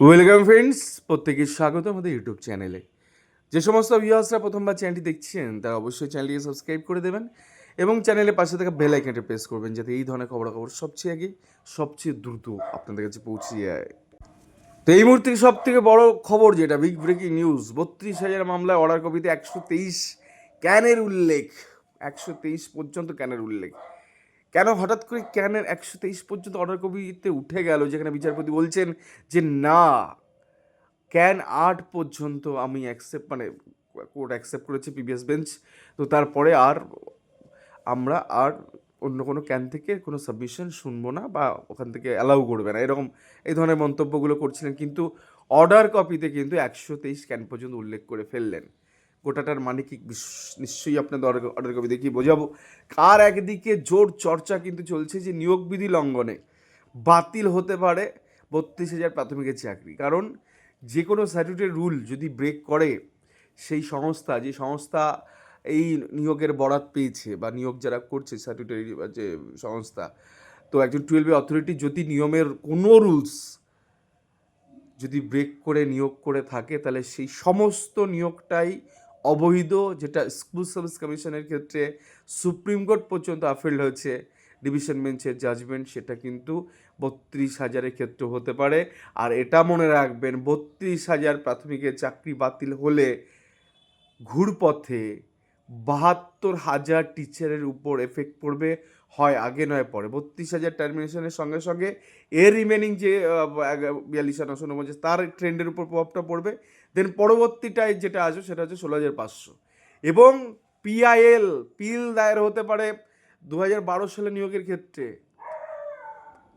Welcome friends প্রত্যেকে স্বাগত আমাদের ইউটিউব চ্যানেলে যে সমস্ত ভিউয়ার্সরা প্রথমবার চ্যানেলটি দেখছেন, তারা অবশ্যই চ্যানেলটিকে সাবস্ক্রাইব করে দেবেন এবং চ্যানেলের পাশে থাকা বেল আইকনটি প্রেস করবেন যাতে এই ধরনের খবরাখবর সবচেয়ে আগে, সবচেয়ে দ্রুত আপনাদের কাছে পৌঁছে যায়। তো এই মুহূর্তে সব থেকে বড় খবর যেটা বিগ ব্রেকিং নিউজ বত্রিশ হাজার মামলায় অর্ডার কপিতে একশো তেইশ ক্যানের উল্লেখ, একশো তেইশ পর্যন্ত ক্যানের উল্লেখ। কেন হঠাৎ করে ক্যানের একশো তেইশ পর্যন্ত অর্ডার কপিতে উঠে গেল, যেখানে বিচারপতি বলছেন যে, না, ক্যান আট পর্যন্ত আমি অ্যাকসেপ্ট মানে কোর্ট অ্যাকসেপ্ট করেছে পিবিএস বেঞ্চ তো তারপরে আর আমরা আর অন্য কোনো ক্যান থেকে কোনো সাবমিশন শুনব না বা ওখান থেকে অ্যালাউ করবে না। এরকম এই ধরনের মন্তব্যগুলো করছিলেন, কিন্তু অর্ডার কপিতে কিন্তু একশো তেইশ ক্যান পর্যন্ত উল্লেখ করে ফেললেন। গোটাটার মানে কি? নিশ্চয়ই আপনাদের অর্ডার কপি দেখিয়ে বোঝাবো। কার একদিকে জোর চর্চা কিন্তু চলছে যে নিয়োগ বিধি লঙ্ঘনে। বাতিল হতে পারে বত্রিশ হাজার প্রাথমিকের চাকরি। কারণ যে কোনো স্যাটুটের রুল যদি ব্রেক করে, সেই সংস্থা, যে সংস্থা এই নিয়োগের বরাত পেয়েছে বা নিয়োগ যারা করছে স্যাটুটারি যে সংস্থা, তো একজন টুয়েলভে অথরিটি যদি নিয়মের কোনো রুলস যদি ব্রেক করে, নিয়োগ করে থাকে, তাহলে সেই সমস্ত নিয়োগটাই অবৈধ যেটা স্কুল সার্ভিস কমিশনের ক্ষেত্রে সুপ্রিম কোর্ট পর্যন্ত আফিল হয়েছে, ডিভিশন বেঞ্চের জাজমেন্ট সেটা কিন্তু বত্রিশ হাজারের ক্ষেত্রে হতে পারে। আর এটা মনে রাখবেন, বত্রিশ হাজার প্রাথমিকের চাকরি বাতিল হলে ঘুরপথে বাহাত্তর হাজার টিচারের উপর এফেক্ট পড়বে, হয় আগে নয় পরে। বত্রিশ হাজার টার্মিনেশনের সঙ্গে সঙ্গে এর রিমেনিং যে বিয়াল্লিশ নশো উনপঞ্চাশ তার ট্রেন্ডের উপর প্রভাবটা পড়বে। দেন পরবর্তীটায় যেটা আসবে সেটা হচ্ছে ষোলো হাজার পাঁচশো। এবং পিআইএল পিল দায়ের হতে পারে দু হাজার বারো সালে নিয়োগের ক্ষেত্রে।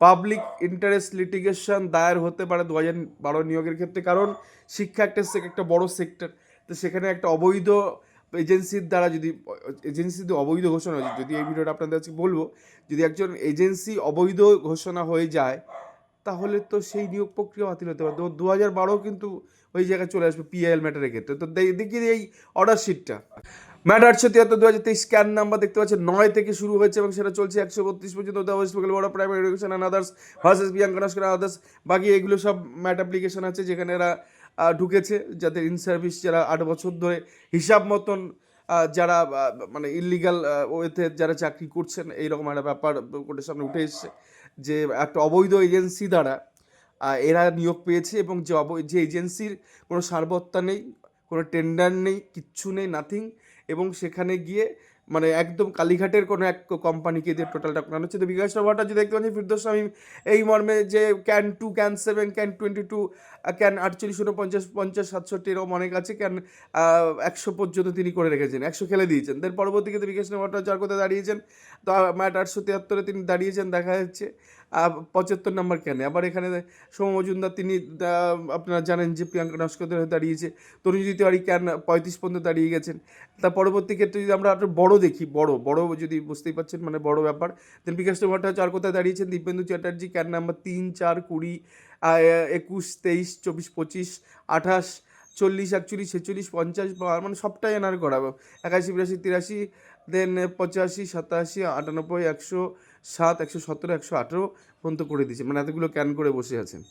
পাবলিক ইন্টারেস্ট লিটিগেশন দায়ের হতে পারে দু হাজার বারো নিয়োগের ক্ষেত্রে। কারণ শিক্ষা একটা একটা বড় সেক্টর তো সেখানে একটা অবৈধ এজেন্সির দ্বারা যদি এজেন্সি যদি অবৈধ ঘোষণা হয় যদি এই ভিডিওটা আপনাদের কাছে বলব, যদি একজন এজেন্সি অবৈধ ঘোষণা হয়ে যায় তাহলে তো সেই নিয়োগ প্রক্রিয়া বাতিল হতে পারে। তো দু হাজার বারো কিন্তু ওই জায়গায় চলে আসবে পিআইএল ম্যাটারের ক্ষেত্রে। তো দেখি এই অর্ডার শিটটা ম্যাটার তিয়াত্তর দু হাজার তেইশ স্ক্যান নাম্বার দেখতে পাচ্ছেন। নয় থেকে শুরু হয়েছে এবং সেটা চলছে একশো বত্রিশ পর্যন্ত। The west primary education and others versus Bianca Naskar others বাকি এগুলো সব ম্যাট অ্যাপ্লিকেশন আছে যেখানে এরা ঢুকেছে। যাদের ইন সার্ভিস যারা আট বছর ধরে হিসাব মতন যারা মানে ইলিগাল ওয়েতে যারা চাকরি করছেন, এইরকম একটা ব্যাপার কোর্টের সামনে উঠে এসছে। যে একটা অবৈধ এজেন্সি দ্বারা এরা নিয়োগ পেয়েছে এবং যে অব, যে এজেন্সির কোনো সারবত্তা নেই, কোনো টেন্ডার নেই, কিচ্ছু নেই, নাথিং এবং সেখানে গিয়ে মানে একদম কালীঘাটের কোনো এক কোম্পানিকে দিয়ে টোটালটা করানো হচ্ছে। তো বিকাশ ভট্টাচার্য দেখতে পাচ্ছি ফিরদোস আমি এই মর্মে যে CAN two CAN seven CAN twenty two CAN আটচল্লিশ উনপঞ্চাশ পঞ্চাশ সাতষট্টি এরকম অনেক আছে। ক্যান একশো পর্যন্ত তিনি করে রেখেছেন, একশো খেলে দিয়েছেন। দেন পরবর্তীতে বিকাশ যার কোথায় দাঁড়িয়েছেন? তো ম্যাট আটশো তিয়াত্তরে তিনি দাঁড়িয়েছেন, দেখা যাচ্ছে। পঁচাত্তর নম্বর কেন? আবার এখানে সোম মজুমদার, তিনি আপনারা জানেন যে প্রিয়াঙ্কা নস্করের হয়ে দাঁড়িয়েছে। তরুণজিৎ তিওয়ারি ক্যান পঁয়ত্রিশ পর্যন্ত দাঁড়িয়ে গেছেন? তার পরবর্তী ক্ষেত্রে যদি আমরা একটু বড় দেখি, বড় বড় যদি বুঝতেই পারছেন মানে বড় ব্যাপার দেন বিকাশ ভট্টাচার্য আর কোথায় দাঁড়িয়েছেন? দীপেন্দু চ্যাটার্জি ক্যান নাম্বার তিন, চার, কুড়ি একুশ, তেইশ, চব্বিশ, পঁচিশ, আঠাশ, চল্লিশ, একচল্লিশ, ছেচল্লিশ, পঞ্চাশ মানে সবটাই এনার করা। একাশি, বিরাশি, তিরাশি দেন পঁচাশি, সাতাশি, আটানব্বই, একশো সাত, একশো সতেরো, একশো আঠেরো পর্যন্ত করে দিয়েছে। মানে এতগুলো ক্যান করে বসে আছেন।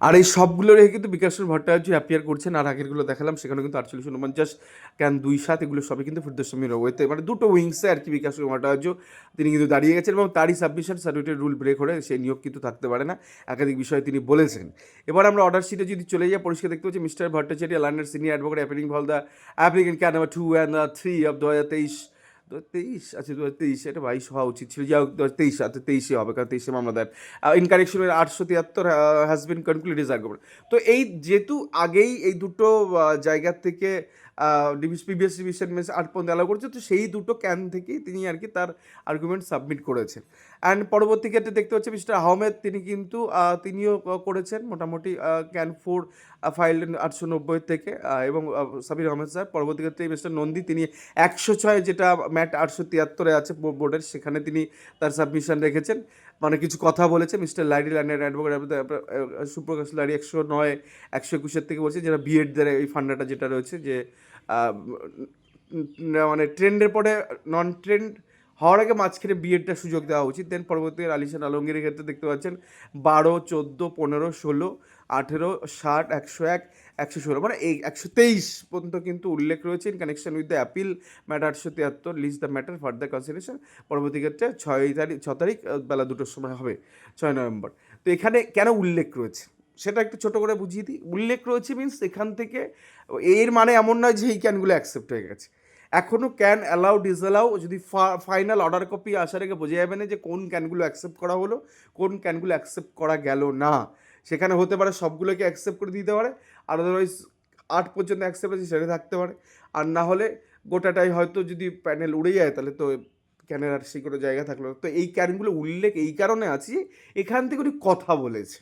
আর এই সবগুলো রেখে কিন্তু বিকাশের ভট্টাচার্য অ্যাপিয়ার করছেন আর আগেরগুলো দেখালাম, সেখানে কিন্তু আটচল্লিশ উনপঞ্চাশ ক্যান দুই সাত, এগুলো সবই কিন্তু ফিরদোস্বামীর ওয়েতে মানে দুটো উইংসে আর কি বিকাশ ভট্টাচার্য, তিনি কিন্তু দাঁড়িয়ে গেছেন এবং তারই সাবমিশন সার্টিফিকেট রুল ব্রেক হলে সেই নিয়োগ কিন্তু থাকতে পারে না, একাধিক বিষয়ে তিনি বলেছেন। এবার আমরা অর্ডার শিটে যদি চলে যাই, পরিষ্কার দেখতে পাচ্ছি, mister Bhattacharya learned senior advocate appearing for the applicant CAN number two and three of দু হাজার তেইশ তেইশ আচ্ছা দু হাজার তেইশ এটা বাইশ হওয়া উচিত ছিল। যাই হোক দু হাজার তেইশ আচ্ছা তেইশে হবে, কারণ তেইশে মামলা দেন ইনকারেকশনের আটশো তিয়াত্তর হ্যাজ বিন ইজ আর্গুমেন্ট তো এই যেহেতু আগেই এই দুটো জায়গার থেকে পিবিএস ডিভিশন মেস আট পর্যন্ত অ্যালাউ করেছে। তো সেই দুটো ক্যান থেকেই তিনি আর কি তার আর্গুমেন্ট সাবমিট করেছেন। অ্যান্ড পরবর্তী ক্ষেত্রে দেখতে পাচ্ছি মিস্টার আহমেদ, তিনি কিন্তু তিনিও করেছেন মোটামুটি ক্যান ফোর ফাইল আটশো নব্বই থেকে এবং সাবির আহমেদ স্যার। পরবর্তী ক্ষেত্রে মিস্টার নন্দী, তিনি একশো ছয় যেটা ম্যাট আটশো তিয়াত্তরে আছে বোর্ডের, সেখানে তিনি তার সাবমিশন রেখেছেন। মানে কিছু কথা বলেছে, মিস্টার লাইডি ল্যান্ডের অ্যাডভোকেট সুপ্রকাশ লাইডি একশো নয়, একশো একুশের থেকে বলছে, যেটা বিএড দ্বারা এই ফান্ডাটা যেটা রয়েছে যে মানে ট্রেন্ডের পরে নন ট্রেন্ড আগে মাঝখানে বিয়েরটা সুযোগ দেওয়া উচিত দেন পরবর্তী আলিশান আলমগীরের ক্ষেত্রে দেখতে পাচ্ছেন বারো, চোদ্দ, পনেরো, ষোলো, আঠেরো, ষাট, একশো এক, একশো ষোলো মানে এই একশো তেইশ পর্যন্ত কিন্তু উল্লেখ রয়েছে in connection with the appeal matter আটশো তিয়াত্তর list the matter for the consideration পরবর্তী ক্ষেত্রে ছয় তারিখ, ছ তারিখ বেলা দুটোর সময় হবে, ছয় নভেম্বর। তো এখানে কেন উল্লেখ রয়েছে? সেটা একটু ছোটো করে বুঝিয়ে দিই। উল্লেখ রয়েছে মিনস এখান থেকে, এর মানে এমন নয় যে এই ক্যানগুলো অ্যাকসেপ্ট হয়ে গেছে। এখনও ক্যান অ্যালাউ ডিসঅ্যালাউ যদি ফাইনাল অর্ডার কপি আসার আগে বোঝা যাবে না যে কোন ক্যানগুলো অ্যাকসেপ্ট করা হলো, কোন ক্যানগুলো অ্যাকসেপ্ট করা গেল না। সেখানে হতে পারে সবগুলোকে অ্যাকসেপ্ট করে দিতে পারে আর আদারওয়াইজ আট পর্যন্ত অ্যাকসেপ্ট আছে সেটা থাকতে পারে। আর না হলে গোটাটাই হয়তো যদি প্যানেল উড়ে যায়, তাহলে তো ক্যানের আর সেই কোনো জায়গা থাকল তো এই ক্যানগুলো উল্লেখ এই কারণে আছে এখান থেকে উনি কথা বলেছে।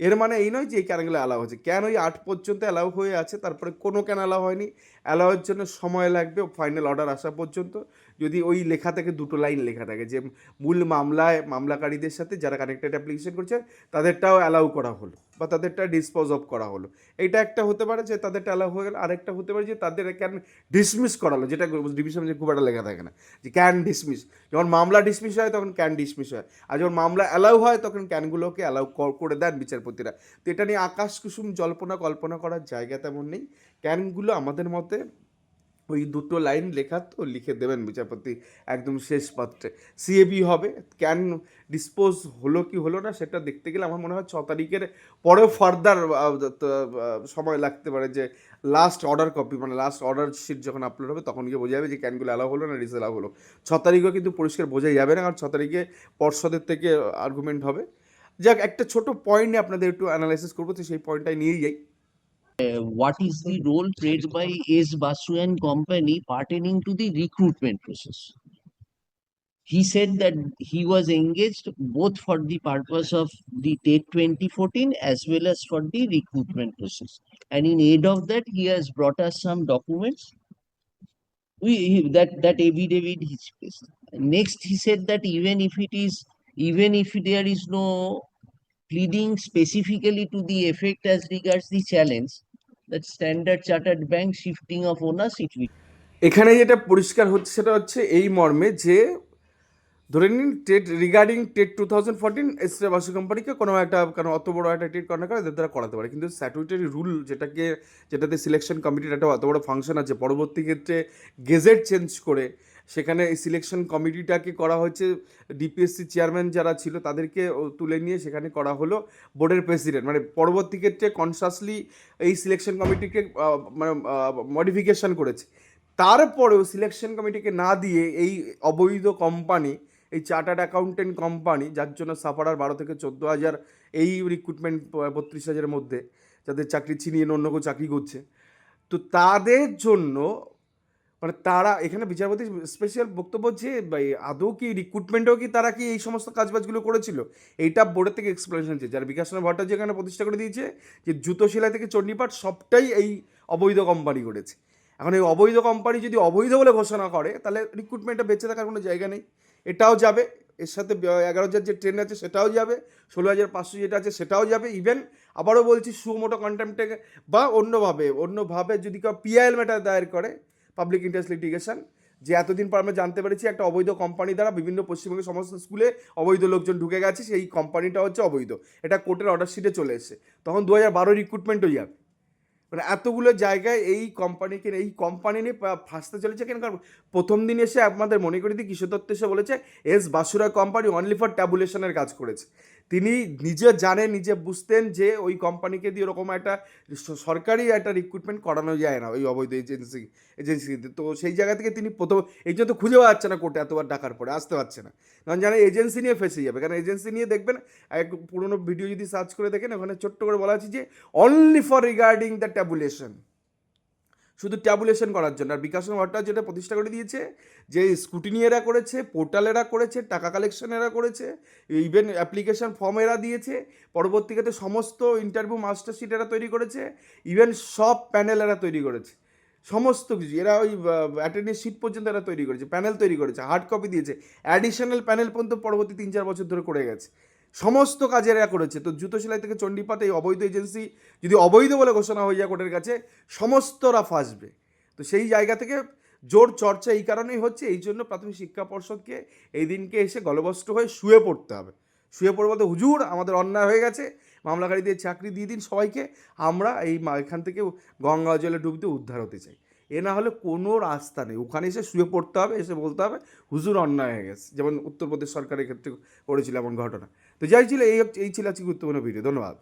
এর মানে এই নয় যে এই ক্যানগুলো অ্যালাউ হয়েছে। ক্যান ওই আট পর্যন্ত অ্যালাউ হয়ে আছে? তারপরে কোনো ক্যান অ্যালাউ হয়নি? অ্যালাউয়ের জন্য সময় লাগবে ফাইনাল অর্ডার আসা পর্যন্ত। যদি ওই লেখা থেকে, দুটো লাইন লেখা থাকে, যে মূল মামলায়, মামলাকারীদের সাথে যারা কানেক্টেড অ্যাপ্লিকেশন করছে, তাদেরটাও অ্যালাউ করা হলো বা তাদেরটা ডিসপোজ অফ করা হলো। এটা একটা হতে পারে যে তাদেরটা অ্যালাউ হয়ে গেল, আরেকটা হতে পারে যে তাদের ক্যান ডিসমিস করালো যেটা ডিভিশন খুব একটা লেখা থাকে না, যে ক্যান ডিসমিস যখন মামলা ডিসমিস হয়, তখন ক্যান ডিসমিস হয়। আর যখন মামলা অ্যালাউ হয়, তখন ক্যানগুলোকে অ্যালাউ করে দেন বিচারপতিরা। তো এটা নিয়ে আকাশ কুসুম জল্পনা কল্পনা করার জায়গা তেমন নেই। ক্যানগুলো আমাদের মতে ওই দুটো লাইন লেখা তো লিখে দেবেন বিচারপতি একদম শেষ পাত্রে। সিএবি হবে ক্যান ডিসপোজ হলো কি হলো না সেটা দেখতে গেলে আমার মনে হয় ছ তারিখের পরেও ফার্দার সময় লাগতে পারে যে লাস্ট অর্ডার কপি মানে লাস্ট অর্ডার শিট যখন আপলোড হবে তখন গিয়ে বোঝা যাবে যে ক্যানগুলো অ্যালাউ হলো না ডিসঅ্যালাউ হলো। ছ তারিখেও কিন্তু পরিষ্কার বোঝা যাবে না, কারণ ছ তারিখে পর্ষদের থেকে আর্গুমেন্ট হবে। যাক, একটা ছোট পয়েন্ট নিয়ে আপনাদের একটু অ্যানালাইসিস করব, তো সেই পয়েন্টটাই নিয়েই যাই। What is the role played by S. Basu and company pertaining to the recruitment process? He said that he was engaged both for the purpose of the TET 2014 as well as for the recruitment process. And in aid of that, he has brought us some documents. We, he- that, that affidavit placed. Next, he said that even if it is, even if there is no pleading specifically to the effect as regards the challenge, that standard chartered bank shifting of it এখানে যেটা পরিষ্কার হচ্ছে, সেটা হচ্ছে এই মর্মে যে, ধরে নিন, TET regarding TET two thousand fourteen এসরে Basu কোম্পানিকে কোনো একটা কারণ অত বড় একটা টেট করার কারণে তারা করাতে পারে। কিন্তু স্যাটুইটারি রুল যেটাকে, যেটাতে সিলেকশন কমিটির একটা অত বড় ফাংশন আছে, পরবর্তী ক্ষেত্রে গেজেট চেঞ্জ করে সেখানে এই সিলেকশন কমিটিটাকে করা হয়েছে। ডিপিএসসি চেয়ারম্যান যারা ছিল তাদেরকে তুলে নিয়ে সেখানে করা হলো বোর্ডের প্রেসিডেন্ট মানে পরবর্তী ক্ষেত্রে কনসাসলি এই সিলেকশন কমিটিকে মানে মডিফিকেশন করেছে। তারপরেও সিলেকশন কমিটিকে না দিয়ে এই অবৈধ কোম্পানি এই চার্টার্ড অ্যাকাউন্টেন্ট কোম্পানি যার জন্য সাফারার বারো থেকে চোদ্দ হাজার এই রিক্রুটমেন্ট বত্রিশ হাজারের মধ্যে, যাদের চাকরি ছিনিয়ে নিয়ে অন্য কেউ চাকরি করছে। তো তাদের জন্য মানে তারা, এখানে বিচারপতি স্পেশাল বক্তব্য যে আদৌ কি রিক্রুটমেন্টেও কি তারা কি এই সমস্ত কাজবাজগুলো করেছিল? এইটা বোর্ডের থেকে এক্সপ্লেনেশন দিয়েছে যারা বিকাশ চন্দ্র ভট্টাচার্য এখানে প্রতিষ্ঠা করে দিয়েছে, যে জুতো সেলাই থেকে চণ্ডীপাঠ সবটাই এই অবৈধ কোম্পানি করেছে। এখন এই অবৈধ কোম্পানি যদি অবৈধ বলে ঘোষণা করে, তাহলে রিক্রুটমেন্টে বেঁচে থাকার কোনো জায়গা নেই। এটাও যাবে। এর সাথে এগারো হাজার যে ট্রেন আছে, সেটাও যাবে। ষোলো হাজার পাঁচশো যেটা আছে, সেটাও যাবে। ইভেন আবারও বলছি, সুমোটো কন্টেম্পটে বা অন্যভাবে অন্যভাবে যদি কেউ পিআইএল ম্যাটার দায়ের করে পাবলিক ইন্টারেস্ট লিটিগেশন যে এতদিন পর আমরা জানতে পেরেছি একটা অবৈধ কোম্পানি দ্বারা বিভিন্ন পশ্চিমবঙ্গের সমস্ত স্কুলে অবৈধ লোকজন ঢুকে গেছে, সেই কোম্পানিটা হচ্ছে অবৈধ। এটা কোর্টের অর্ডার শিটে চলে এসেছে। তখন দু হাজার বারো রিক্রুটমেন্ট হয়ে যাবে। মানে এতগুলো জায়গায় এই কোম্পানিকে এই কোম্পানি নিয়ে ফাঁসতে চলেছে কেন? কারণ প্রথম দিন এসে আমাদের মনে করি দিই, কিশোর দত্ত এসে বলেছে, এস বাসুরা কোম্পানি অনলি ফর ট্যাবুলেশনের কাজ করেছে। তিনি নিজে জানেন, নিজে বুঝতেন যে ওই কোম্পানিকে দিয়ে ওরকম একটা সরকারি একটা রিক্রুটমেন্ট করানো যায় না ওই অবৈধ এজেন্সি এজেন্সিতে তো সেই জায়গা থেকে তিনি প্রথম, এই জন্য তো খুঁজে পাচ্ছে না কোর্টে, এতবার ডাকার পরে, আসতে পারছে না। কারণ জানে এজেন্সি নিয়ে ফেসে যাবে। কারণ এজেন্সি নিয়ে দেখবেন, এক পুরোনো ভিডিও যদি সার্চ করে দেখেন, ওখানে ছোট্ট করে বলা আছে যে only for regarding the tabulation শুধু ট্যাবুলেশন করার জন্য। আর বিকাশ ভট্টাচার্য যেটা প্রতিষ্ঠা করে দিয়েছে, যে স্কুটিনি এরা করেছে পোর্টাল এরা করেছে, টাকা কালেকশন এরা করেছে ইভেন অ্যাপ্লিকেশন ফর্ম এরা দিয়েছে, পরবর্তীকালে সমস্ত ইন্টারভিউ মাস্টার মাস্টারশিট এরা তৈরি করেছে ইভেন সব প্যানেল এরা তৈরি করেছে। সমস্ত কিছু। এরা ওই অ্যাটেন্ডেন্স শিট পর্যন্ত এরা তৈরি করেছে প্যানেল তৈরি করেছে হার্ড কপি দিয়েছে। অ্যাডিশনাল প্যানেল পর্যন্ত পরবর্তী তিন চার বছর ধরে করে গেছে। সমস্ত কাজ এরা করেছে। তো জুতো সেলাই থেকে চণ্ডীপাত এই অবৈধ এজেন্সি যদি অবৈধ বলে ঘোষণা হয়ে যায় কোর্টের কাছে, সমস্তরা ফাঁসবে। তো সেই জায়গা থেকে জোর চর্চা এই কারণেই হচ্ছে, এই জন্য প্রাথমিক শিক্ষা পর্ষদকে এই দিনকে এসে গলবস্ত্র হয়ে শুয়ে পড়তে হবে। শুয়ে পড়ে বলতে হুজুর, আমাদের অন্যায় হয়ে গেছে মামলাকারী দিয়ে চাকরি দিয়ে দিন সবাইকে, আমরা এই এখান থেকে গঙ্গা জলে ডুবতে উদ্ধার হতে চাই। এ না হলে কোনো রাস্তা নেই। ওখানে এসে শুয়ে পড়তে হবে, এসে বলতে হবে, হুজুর অন্যায় হয়ে গেছে। যেমন উত্তরপ্রদেশ সরকারের ক্ষেত্রে করেছিল এমন ঘটনা। তো যাই ছিল এই এই ছিল আজকে গুরুত্বপূর্ণ ভিডিও। ধন্যবাদ।